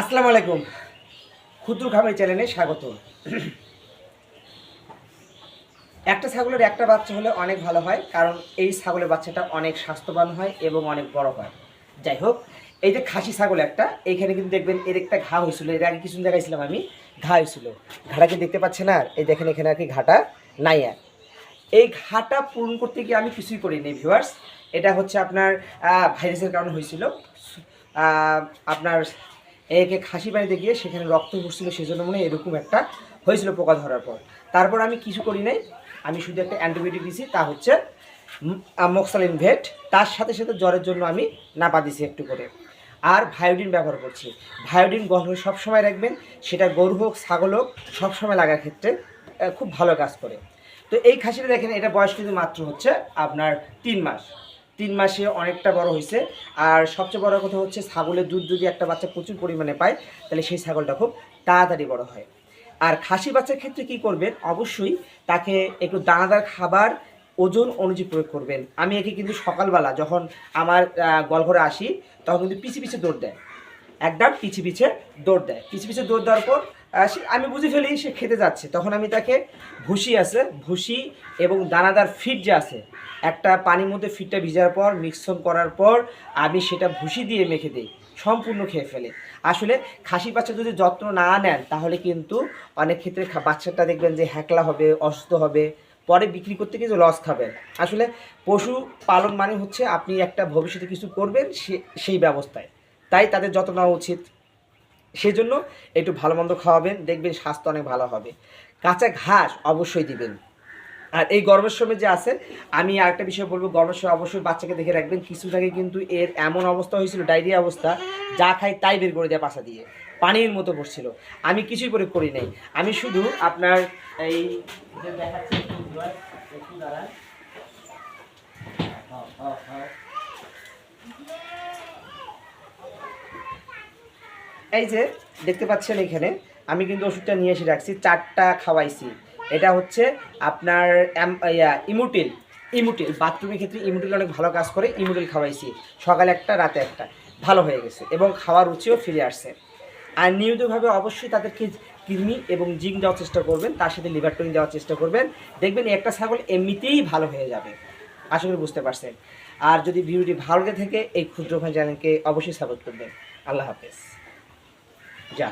আসসালামু আলাইকুম। ক্ষুদ্র খামারি চ্যানেলে স্বাগত। একটা ছাগলের একটা বাচ্চা হলে অনেক ভালো হয়, কারণ এই ছাগলের বাচ্চাটা অনেক স্বাস্থ্যবান হয় এবং অনেক বড় হয়। যাই হোক, এই যে খাসি ছাগল একটা, এইখানে কিন্তু দেখবেন এর একটা ঘা হয়েছিল। এর আগে কিছু দেখাইছিলাম আমি, ঘা হয়েছিল। ঘাটা কি দেখতে পাচ্ছেন আর? এই দেখেন এখানে আর কি ঘাটা নাই আর। এই ঘাটা পূরণ করতে গিয়ে আমি কিছুই করিনি ভিউয়ার্স এটা হচ্ছে আপনার ভাইরাসের কারণে হয়েছিল। আপনার একে খাসি বাড়িতে গিয়ে সেখানে রক্ত পড়ছিল সেজন্য মনে এরকম একটা হয়েছিল পোকা ধরার পর। তারপর আমি কিছু করি নাই। আমি শুধু একটা অ্যান্টিবায়োটিক দিয়েছি তা হচ্ছে মক্সালিন ভেট। তার সাথে সাথে জ্বরের জন্য আমি নাপা দিছি একটু করে। আর ভায়োডিন ব্যবহার করছি। ভায়োডিন গল্প সবসময় রাখবেন। সেটা গরু হোক, ছাগল হোক, সবসময় লাগার ক্ষেত্রে খুব ভালো কাজ করে। তো এই খাসিটা দেখেন, এটা বয়স কিন্তু মাত্র হচ্ছে আপনার তিন মাস। তিন মাসে অনেকটা বড় হয়েছে। আর সবচেয়ে বড় কথা হচ্ছে ছাগলের দুধ যদি একটা বাচ্চা প্রচুর পরিমাণে পায়, তাহলে সেই ছাগলটা খুব তাড়াতাড়ি বড় হয়। আর খাসি বাচ্চার ক্ষেত্রে কি করবেন? অবশ্যই তাকে একটু দানাদার খাবার ওজন অনুযায়ী প্রয়োগ করবেন। আমি একে কিন্তু সকালবেলা যখন আমার গলঘরে আসি, তখন কিন্তু পিছে পিছে দৌড় দেয়। একদম পিছে পিছে দৌড় দেয়। পিছে পিছে দৌড় দেওয়ার পর আমি বুঝে ফেলি সে খেতে যাচ্ছে। তখন আমি তাকে ভুসি আছে ভুসি এবং দানাদার ফিট যে আছে, একটা পানির মধ্যে ফিটটা ভিজার পর মিক্সন করার পর আমি সেটা ভুসি দিয়ে মেখে দিই, সম্পূর্ণ খেয়ে ফেলে। আসলে খাসি বাচ্চা যদি যত্ন না নেন, তাহলে কিন্তু অনেক ক্ষেত্রে বাচ্চাটা দেখবেন যে হ্যাকলা হবে, অসুস্থ হবে, পরে বিক্রি করতে কিন্তু লস খাবেন। আসলে পশু পালন মানে হচ্ছে আপনি একটা ভবিষ্যতে কিছু করবেন সেই ব্যবস্থায়। তাই তাদের যত্ন নেওয়া উচিত। সেজন্য একটু ভালো মন্দ খাওয়াবেন, দেখবেন স্বাস্থ্য অনেক ভালো হবে। কাঁচা ঘাস অবশ্যই দিবেন। আর এই গরমের সময় যে আছে আমি আরেকটা বিষয় বলব, গরমের সময় অবশ্যই বাচ্চাকে দেখে রাখবেন, কিছু আগে কিন্তু এর এমন অবস্থা হয়েছিল, ডায়রিয়া অবস্থা, যা খাই তাই বের করে দেয় পাশা দিয়ে। পানির মতো পড়ছিল। আমি কিছুই করে করি নাই। আমি শুধু আপনার এই দেখাচ্ছি একটু ভিউয়ার, একটু দাঁড়ান। হ্যাঁ, হ্যাঁ, হ্যাঁ। এই যে, দেখতে পাচ্ছেন এখানে, আমি কিন্তু ওষুধটা নিয়ে এসে রাখছি, চারটা খাওয়াইছি। এটা হচ্ছে আপনার ইমুটিল ইমুটিল, বাথরুমের ক্ষেত্রে ইমুটিল অনেক ভালো কাজ করে, ইমুটিল খাওয়াইছি, সকালে একটা, রাতে একটা, ভালো হয়ে গেছে এবং খাওয়ার রুচিও ফিরে আসছে। আর নিয়মিতভাবে অবশ্যই তাদেরকে কৃমি এবং জিঙ্ক দেওয়ার চেষ্টা করবেন, তার সাথে লিভার টনিক দেওয়ার চেষ্টা করবেন। দেখবেন একটা ছাগল এমনিতেই ভালো হয়ে যাবে, আশা করি বুঝতে পারছেন। আর যদি ভিডিওটি ভালো লেগে থাকে, এই ক্ষুদ্র ভাই চ্যানেলকে অবশ্যই সাপোর্ট করবেন। আল্লাহ হাফেজ। যা